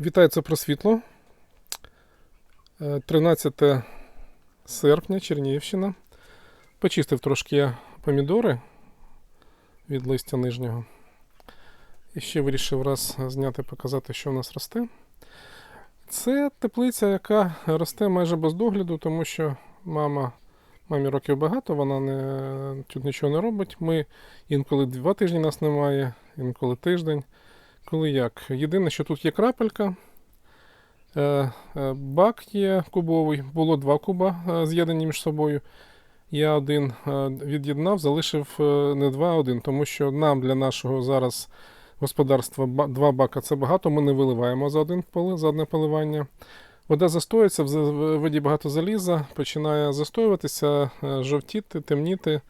Вітається про світло. Е, 13 серпня, Чернігівщина. Почистив трошки помідори від листя нижнього. І ще вирішив раз зняти, показати, що в нас росте. Це теплиця, яка росте майже без догляду, тому що мама, мамі років багато, вона не, тут нічого не робить. Ми інколи два тижні нас немає, інколи тиждень. Коли як? Єдине, що тут є крапелька. Е, е, Бак є кубовий, було два куба е, з'єднані між собою. Я один від'єднав, залишив не два, а один, тому що нам для нашого зараз господарства два бака це багато. Ми не виливаємо за один поли, за одне поливання. Вода застоюється, в воді багато заліза, починає застоюватися, жовтіти, темніти.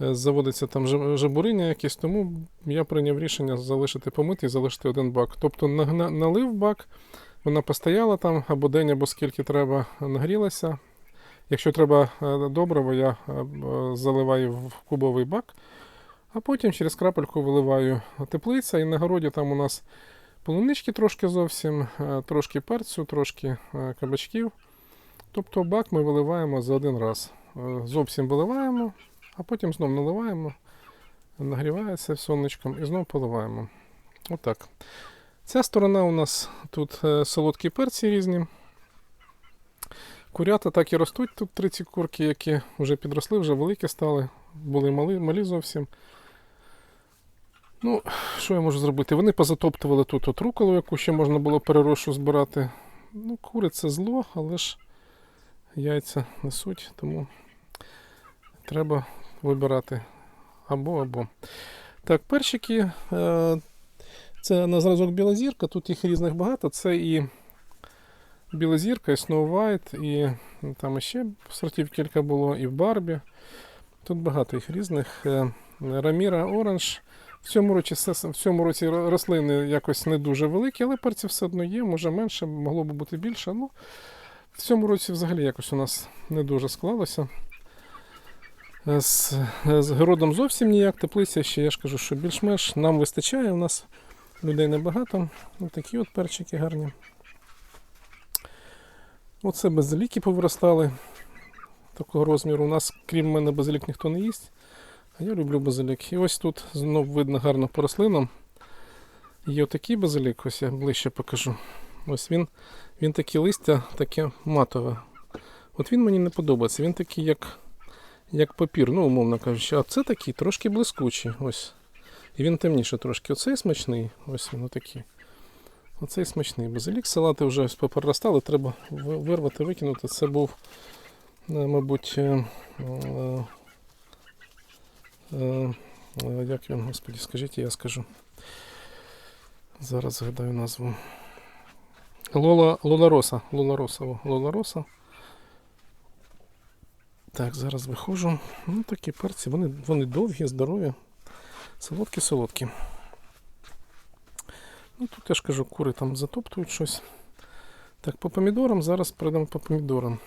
Е, Заводиться там жа- жабуриння якесь, тому я прийняв рішення залишити помити і залишити один бак. Тобто налив бак, вона постояла там або день, або скільки треба, нагрілася. Якщо треба е, добриво, я е, заливаю в кубовий бак, а потім через крапельку виливаю теплиця. І на городі там у нас полунички трошки зовсім, трошки перцю, трошки кабачків. Тобто бак ми виливаємо за один раз. Зовсім виливаємо, а потім знов наливаємо, нагрівається сонечком і знов поливаємо. Отак. Ця сторона у нас тут е, солодкі перці різні. Курята так і ростуть. Тут три ці курки, які вже підросли, вже великі стали, були малі, малі зовсім. Ну, що я можу зробити? Вони позатоптували тут от руколу, яку ще можна було перерошу збирати. Ну, кури це зло, але ж яйця несуть, тому треба вибирати або або. Так, перчики. Е, це на зразок білозірка, тут їх різних багато. Це і білозірка, і Snow White, і там ще сортів кілька було, і в Барбі. Тут багато їх різних. Е, Раміра Оранж. В цьому році, в цьому році рослини якось не дуже великі, але перці все одно є, може менше, могло б бути більше. Ну, в цьому році взагалі якось у нас не дуже склалося. З, з городом зовсім ніяк, теплиця ще, я ж кажу, що більш-менш нам вистачає, у нас людей небагато. Ось такі от перчики гарні. Оце базиліки повиростали такого розміру. У нас, крім мене, базилік ніхто не їсть. А я люблю базилік. І ось тут знов видно гарно по рослинам. Є отакий базилік, ось я ближче покажу. Ось він, він такі листя, таке матове. От він мені не подобається. Він такий, як, як папір, ну, умовно кажучи. А це такий трошки блискучий. Ось. І він темніше трошки. Оцей смачний. Ось він отакий. Оцей смачний базилік. Салати вже попроростали, треба вирвати, викинути. Це був, е, мабуть, е, е, е, як він, господі, скажіть, я скажу. Зараз згадаю назву. Лола, Лола Роса. Лола Роса. о, Лола Роса. Так, зараз виходжу. Ну, такі перці, вони, вони довгі, здорові. Солодкі, солодкі. Ну, тут я ж кажу, кури там затоптують щось. Так, по помідорам зараз перейдемо по помідорам.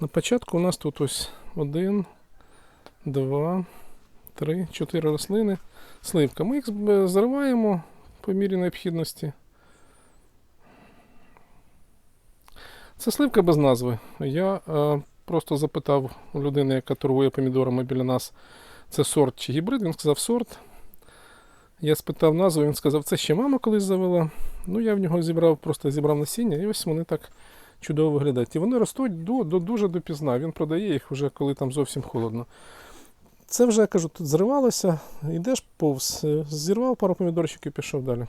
На початку у нас тут ось один, два, три, чотири рослини. Сливка. Ми їх зриваємо по мірі необхідності. Це сливка без назви. Я е, просто запитав у людини, яка торгує помідорами біля нас, це сорт чи гібрид. Він сказав сорт. Я спитав назву, він сказав, це ще мама колись завела. Ну, я в нього зібрав, просто зібрав насіння, і ось вони так чудово виглядають. І вони ростуть до, до, дуже допізна. Він продає їх вже коли там зовсім холодно. Це вже, я кажу, тут зривалося, йдеш повз, е, зірвав пару помідорчиків і пішов далі.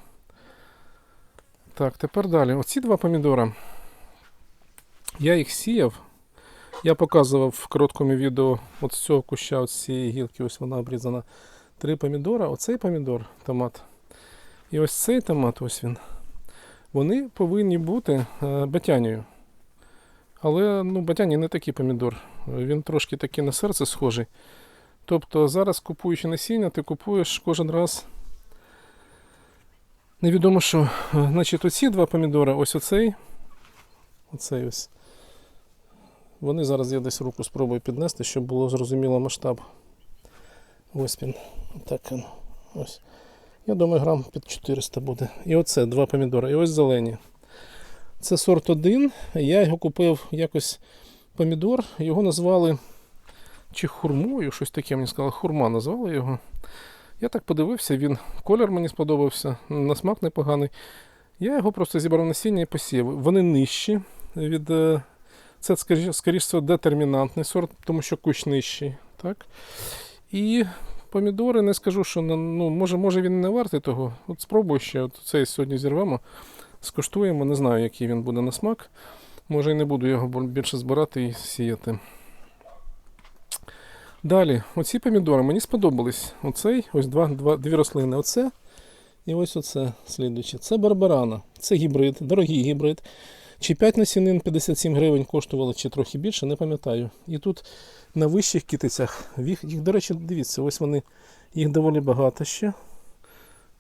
Так, тепер далі. Оці два помідора. Я їх сіяв. Я показував в короткому відео от з цього куща, от з цієї гілки, ось вона обрізана. Три помідора. Оцей помідор, томат. І ось цей томат, ось він. Вони повинні бути е, батянію. Але ну, батяні не такий помідор. Він трошки такий на серце схожий. Тобто зараз купуючи насіння, ти купуєш кожен раз. Невідомо що. Е, Значить, оці два помідори, ось оцей. Оцей ось. Вони зараз я десь руку спробую піднести, щоб було зрозуміло масштаб. Ось він. Так. Ось. Я думаю, грам під 400 буде. І оце два помідори. І ось зелені. Це сорт 1. Я його купив якось помідор. Його назвали чи хурмою, щось таке мені сказали, хурма назвали його. Я так подивився, він колір мені сподобався, на смак непоганий. Я його просто зібрав насіння і посів. Вони нижчі від. Це, скоріше всього, детермінантний сорт, тому що кущ нижчий. Так? І помідори не скажу, що ну, може, може він не вартий того. От спробую ще, от цей сьогодні зірвемо, скуштуємо, не знаю, який він буде на смак. Може і не буду його більше збирати і сіяти. Далі, оці помідори мені сподобались. Оцей, ось два, два, дві рослини. Оце і ось оце слідуюче. Це барбарана. Це гібрид, дорогий гібрид. Чи 5 насінин 57 гривень коштували, чи трохи більше, не пам'ятаю. І тут на вищих китицях, їх, до речі, дивіться, ось вони, їх доволі багато ще.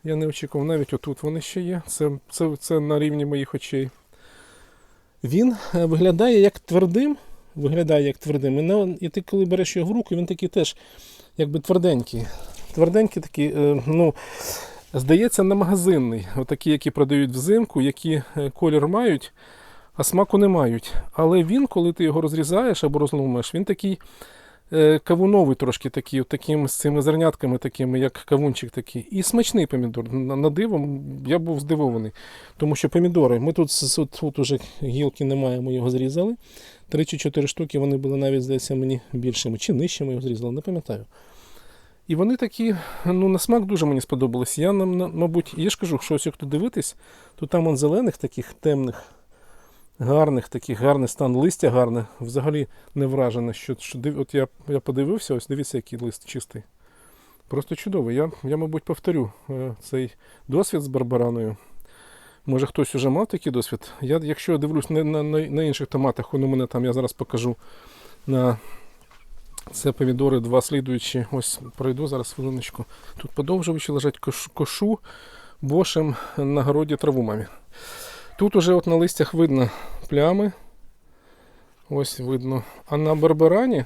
Я не очікував, навіть отут вони ще є. Це, це, це на рівні моїх очей. Він е, виглядає як твердим, виглядає як твердим. І, на- і ти коли береш його в руку, він такий теж якби тверденький. Тверденький такий, е, ну, здається, на магазинний. Отакі, які продають взимку, які е, колір мають, а смаку не мають. Але він, коли ти його розрізаєш або розломаєш, він такий е, кавуновий трошки такий, таким, з цими зернятками, такими, як кавунчик такий. І смачний помідор. На, на диво я був здивований. Тому що помідори, ми тут, от, тут уже гілки немає, ми його зрізали. Три чи чотири штуки вони були навіть, здається, мені більшими, чи нижчими його зрізали, не пам'ятаю. І вони такі, ну, на смак дуже мені сподобались. Я, мабуть, я ж кажу, що ось як тут дивитись, то там он зелених таких темних, гарних, таких гарний стан, листя гарне, взагалі не вражене. Що, що, от я, я подивився, ось дивіться, який лист чистий. Просто чудовий. Я, я мабуть, повторю е, цей досвід з барбараною. Може хтось уже мав такий досвід. Я, якщо я дивлюсь на, на, на, на інших томатах, воно мене там, я зараз покажу на це помідори, два слідуючі. Ось пройду зараз хвилиночку. Тут подовжувачі лежать кош, кошу бошем на городі траву мамі. Тут уже от на листях видно плями. Ось видно. А на барбарані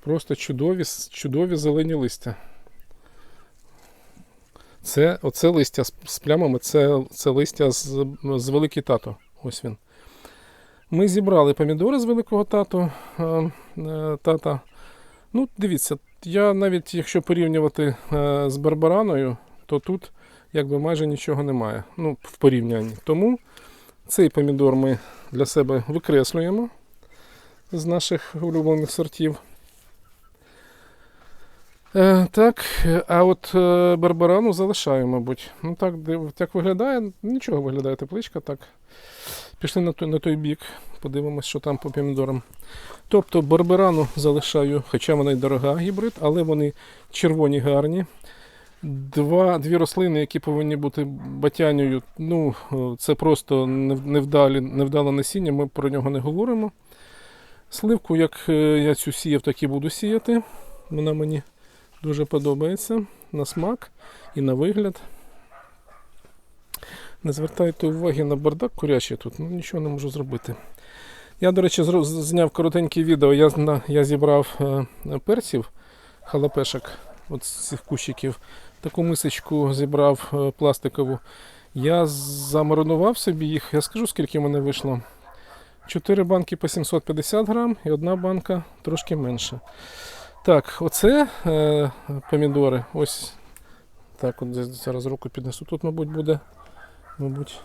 просто чудові, чудові зелені листя. Це оце листя з, з плямами, це, це листя з, з великий тато. Ось він. Ми зібрали помідори з великого тату, е, е, тата. Ну, дивіться, я навіть якщо порівнювати е, з барбараною, то тут якби майже нічого немає. Ну, в порівнянні. Тому цей помідор ми для себе викреслюємо з наших улюблених сортів. Е, так, а от е, барбарану залишаю, мабуть. Ну так, так виглядає, нічого виглядає тепличка, так. Пішли на той, на той бік, подивимось, що там по помідорам. Тобто барбарану залишаю, хоча вона й дорога гібрид, але вони червоні гарні. Два, дві рослини, які повинні бути батянею, ну, це просто невдалі, невдале насіння, ми про нього не говоримо. Сливку, як е, я цю сіяв, так і буду сіяти. Вона мені дуже подобається на смак і на вигляд. Не звертайте уваги на бардак курячий тут, ну нічого не можу зробити. Я, до речі, зняв коротеньке відео. Я, я зібрав е, перців, халапешок от з цих кущиків. Таку мисочку зібрав е, пластикову. Я замаринував собі їх. Я скажу, скільки в мене вийшло. 4 банки по 750 грам і одна банка трошки менше. Так, оце е, помідори. Ось так, от зараз руку піднесу. Тут, мабуть, буде, мабуть,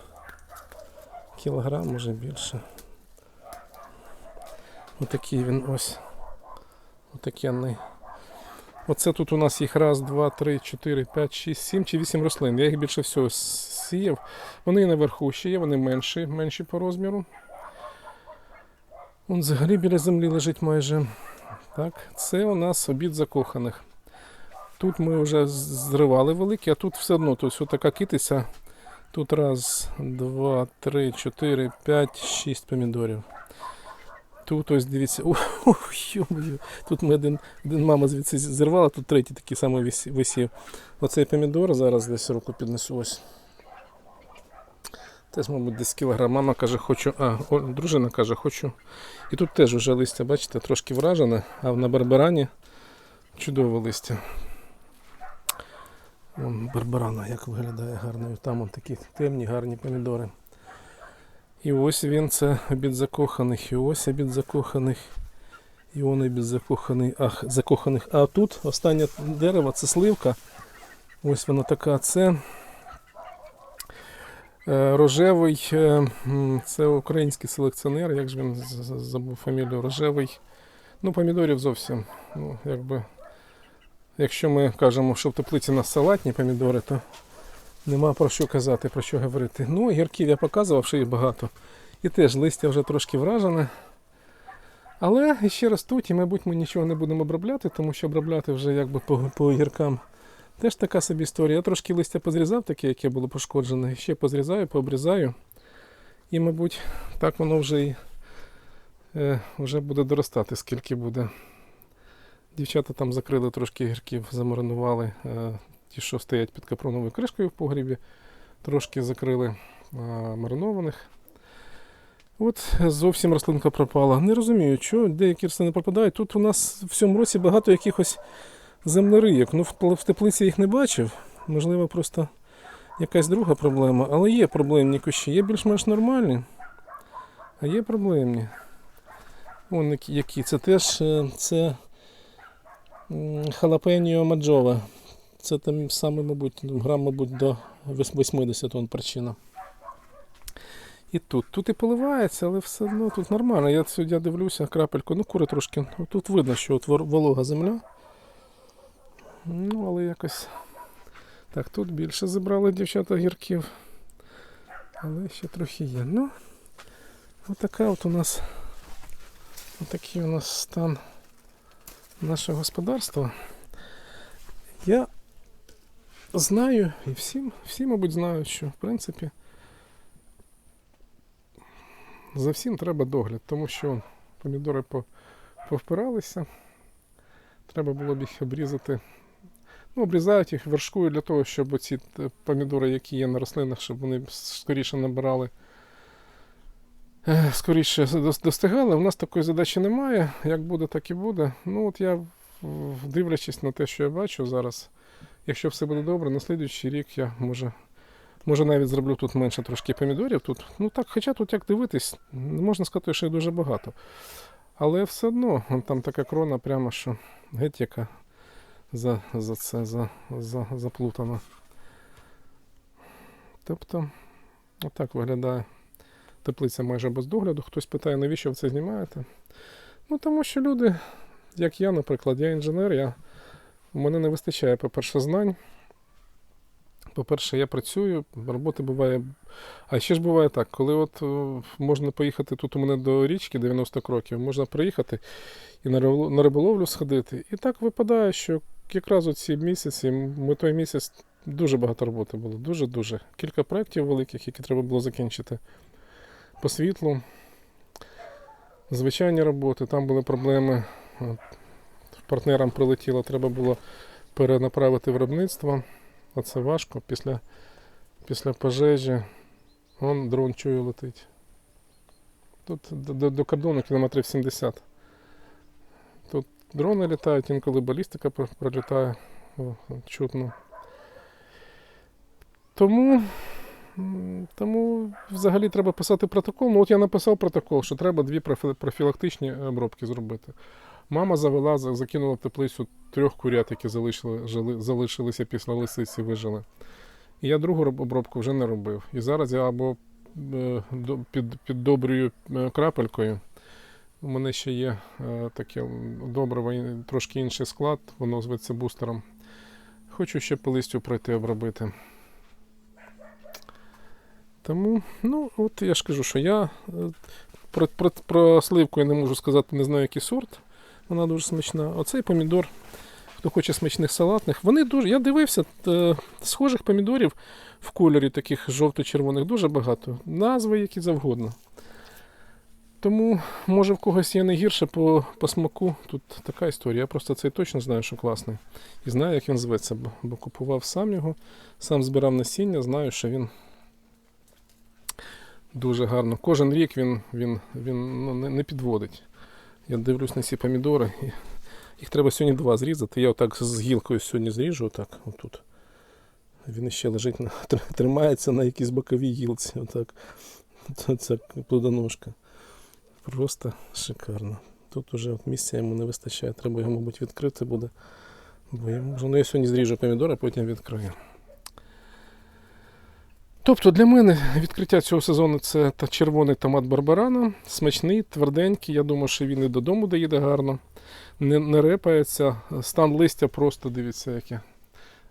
кілограм, може більше. Отакий він ось. Отакенний. Оце тут у нас їх раз, два, три, чотири, п'ять, шість, сім чи вісім рослин. Я їх більше всього сіяв. Вони наверху ще є, вони менші, менші по розміру. Вон взагалі біля землі лежить майже. Так, це у нас обід закоханих. Тут ми вже зривали великі, а тут все одно тобто така китиця. Тут раз, два, три, чотири, п'ять, шість помідорів. Тут ось дивіться, йо-моє. Тут ми один, один мама звідси зірвала, тут третій такий самий висів. Оцей помідор зараз десь руку піднесу ось. Теж, мабуть, десь кілограм. Мама каже, хочу. А, о, дружина каже, хочу. І тут теж вже листя, бачите, трошки вражене, а на барбарані чудове листя. Вон барбарана як виглядає гарно. І Там вон такі темні, гарні помідори. І ось він це обід закоханих, і ось обід закоханих. І он обід закоханий, ах, закоханих. А тут останнє дерево це сливка. Ось вона така. Це е, рожевий, е, це український селекціонер, як же він забув фамілію, рожевий. Ну, помідорів зовсім. Ну, якби, якщо ми кажемо, що в теплиці у нас салатні помідори, то нема про що казати, про що говорити. Ну, гірків я показував, що їх багато. І теж листя вже трошки вражене. Але ще ростуть, і, мабуть, ми нічого не будемо обробляти, тому що обробляти вже якби по, по гіркам теж така собі історія. Я трошки листя позрізав, таке, яке було пошкоджене. Ще позрізаю, пообрізаю. І, мабуть, так воно вже і е, вже буде доростати, скільки буде. Дівчата там закрили трошки гірків, замаринували е, ті, що стоять під капроновою кришкою в погрібі, трошки закрили е, маринованих. От зовсім рослинка пропала. Не розумію, чого деякі рослини пропадають. Тут у нас в цьому році багато якихось землерийок. Ну, в теплиці їх не бачив. Можливо, просто якась друга проблема. Але є проблемні кущі. Є більш-менш нормальні, а є проблемні. Вон які-. Це теж е, це м, халапеньо маджове. Це там саме, мабуть, грам, мабуть, до 80 тонн причина. І тут. Тут і поливається, але все одно тут нормально. Я я дивлюся крапельку, ну кури трошки. Ну, Тут видно, що от волога земля. Ну, але якось. Так, тут більше зібрали дівчата гірків. Але ще трохи є. Ну, отака от у нас. Отакий у нас стан нашого господарства. Я знаю, і всі, всі, мабуть, знають, що в принципі за всім треба догляд, тому що помідори по- повпиралися. Треба було б їх обрізати. Ну, обрізають їх вершкою для того, щоб ці помідори, які є на рослинах, щоб вони скоріше набирали, е, скоріше достигали. У нас такої задачі немає. Як буде, так і буде. Ну, от я, дивлячись на те, що я бачу зараз, якщо все буде добре, на слідуючий рік я може. Може навіть зроблю тут менше трошки помідорів. Тут, ну так, хоча тут як дивитись, можна сказати, що їх дуже багато. Але все одно там така крона, прямо що геть яка за, за це за, за, заплутана. Тобто, отак виглядає теплиця майже без догляду. Хтось питає, навіщо ви це знімаєте? Ну тому що люди, як я, наприклад, я інженер, я, у мене не вистачає, по-перше, знань. По-перше, я працюю, роботи буває. А ще ж буває так, коли от е, можна поїхати тут у мене до річки 90 кроків, можна приїхати і на риболовлю сходити. І так випадає, що якраз у ці місяці, ми той місяць дуже багато роботи було. Дуже-дуже. Кілька проєктів великих, які треба було закінчити. По світлу, звичайні роботи, там були проблеми. Партнерам прилетіло, треба було перенаправити виробництво. А це важко після, після пожежі. Вон дрон чую летить. Тут до, до, до кордону кілометрів 70. Тут дрони літають, інколи балістика пролітає. Чутно. Тому, тому взагалі треба писати протокол. Ну от я написав протокол, що треба дві профілактичні обробки зробити. Мама завела, закинула в теплицю трьох курят, які залишили, жили, залишилися після лисиці, вижили. І я другу обробку вже не робив. І зараз я або е, під, піддобрюю е, крапелькою. У мене ще є е, таке добриво, трошки інший склад, воно зветься бустером. Хочу ще по листю пройти обробити. Тому, ну, от я ж кажу, що я про, про, про сливку я не можу сказати, не знаю, який сорт. Вона дуже смачна. Оцей помідор, хто хоче смачних салатних, вони дуже. Я дивився, е, схожих помідорів в кольорі таких жовто-червоних дуже багато. Назви які завгодно. Тому, може, в когось є не гірше по, по смаку. Тут така історія. Я просто цей точно знаю, що класний. І знаю, як він зветься, бо, бо купував сам його, сам збирав насіння, знаю, що він дуже гарно. Кожен рік він, він, він ну, не, не підводить. Я дивлюсь на ці помідори. Їх треба сьогодні два зрізати. Я отак з гілкою сьогодні зріжу, отак, отут. Він ще лежить на тримається на якійсь боковій гілці. Отак. Це плодоножка. Просто шикарно. Тут уже от місця йому не вистачає. Треба його, мабуть, відкрити буде. Бо йому вже- ну, я сьогодні зріжу помідори, а потім відкрию. Тобто для мене відкриття цього сезону це червоний томат Барбарана. Смачний, тверденький. Я думаю, що він і додому доїде гарно. Не, не репається. Стан листя просто дивіться, яке.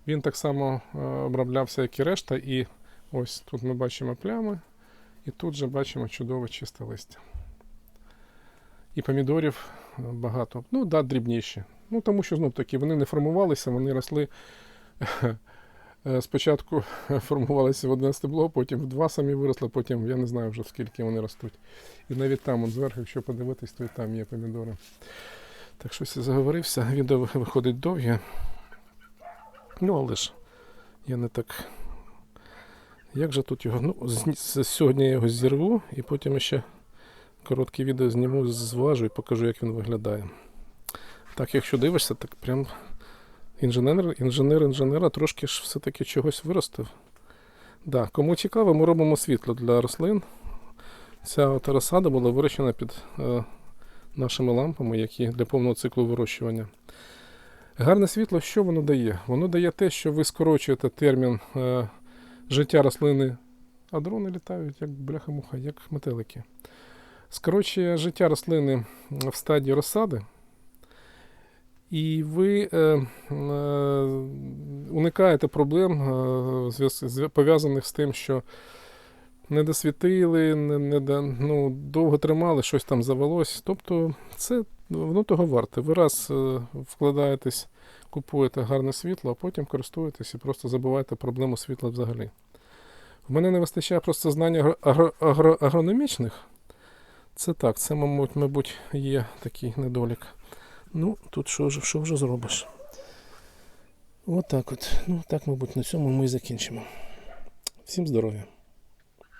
Він так само е, оброблявся, як і решта. І ось тут ми бачимо плями, і тут же бачимо чудове чисте листя. І помідорів е, багато. Ну, да, дрібніші. Ну, тому що знов таки вони не формувалися, вони росли. е, Спочатку формувалися в одне стебло, потім в два самі виросли, потім я не знаю вже скільки вони ростуть. І навіть там, от зверху, якщо подивитись, то і там є помідори. Так щось я заговорився. Відео виходить довге. Ну, але ж я не так. Як же тут його? Ну, з- сьогодні я його зірву і потім ще коротке відео зніму, зважу і покажу, як він виглядає. Так, якщо дивишся, так прям інженер, інженер інженера трошки ж все-таки чогось виростив. Да, кому цікаво, ми робимо світло для рослин. Ця от розсада була вирощена під е, нашими лампами, які для повного циклу вирощування. Гарне світло, що воно дає? Воно дає те, що ви скорочуєте термін е, життя рослини, а дрони літають як бляха-муха, як метелики. Скорочує життя рослини в стадії розсади, і ви е, е, уникаєте проблем, е, пов'язаних з тим, що не досвітили, не, не ну, довго тримали, щось там завелось. Тобто це воно того варте. Ви раз е, вкладаєтесь, купуєте гарне світло, а потім користуєтесь і просто забуваєте проблему світла взагалі. В мене не вистачає просто знань агро, агро, агро, агрономічних. Це так, це, мабуть, мабуть, є такий недолік. Ну, тут що, ж- що вже зробиш? Отак от. Ну, так, мабуть, на цьому ми і закінчимо. Всім здоров'я!